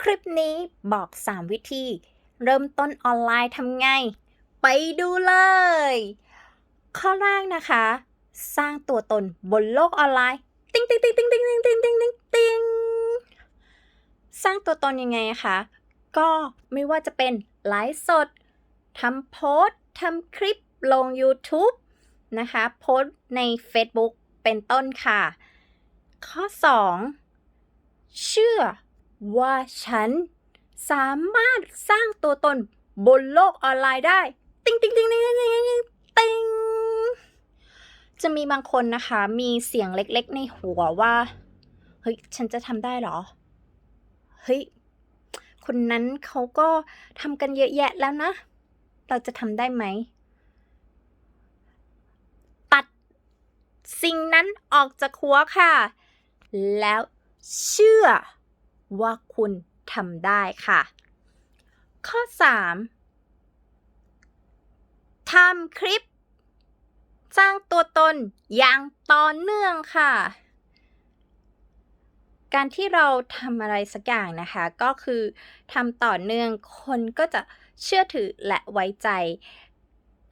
คลิปนี้บอก 3 วิธี เริ่มต้นออนไลน์ทำไง ไปดูเลย ข้อแรกนะคะ สร้างตัวตนบนโลกออนไลน์ ติ๊งติ๊งติ๊งติ๊งติ๊งติ๊งติ๊งติ๊งติ๊งติ๊งสร้างตัวตนยังไงคะ ก็ไม่ว่าจะเป็นไลฟ์สดทำโพสทำคลิปลง YouTube นะคะ โพสใน Facebook เป็นต้นค่ะ ข้อ 2 ชื่อ ว่าฉันสามารถสร้างตัวตนบนโลกออนไลน์ได้ ติ๊งติ๊งติ๊งติ๊งติ๊งติ๊งจะมีบางคนนะคะ มีเสียงเล็กๆ ในหัวว่า เฮ้ย ฉันจะทำได้หรอ เฮ้ย คนนั้นเขาก็ทำกันเยอะแยะแล้วนะ เราจะทำได้ไหม ตัดสิ่งนั้นออกจากหัวค่ะ แล้วเชื่อ ว่าคุณทำได้ค่ะ ข้อ 3 ทำคลิป สร้างตัวตนอย่างต่อเนื่องค่ะ การที่เราทำอะไรสักอย่างนะคะ ก็คือทำต่อเนื่องคนก็จะเชื่อถือและไว้ใจ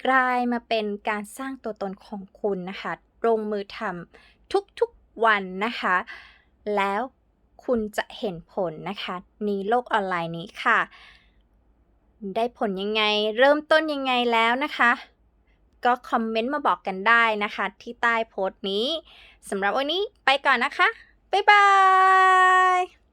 กลายมาเป็นการสร้างตัวตนของคุณนะคะลงมือทำทุกๆวันนะคะ แล้ว คุณจะเห็นผลนะคะในโลกออนไลน์นี้ค่ะ ได้ผลยังไงเริ่มต้นยังไงแล้วนะคะ ก็คอมเมนต์มาบอกกันได้นะคะ ที่ใต้โพสต์นี้สำหรับวันนี้ไปก่อนนะคะ บ๊ายบาย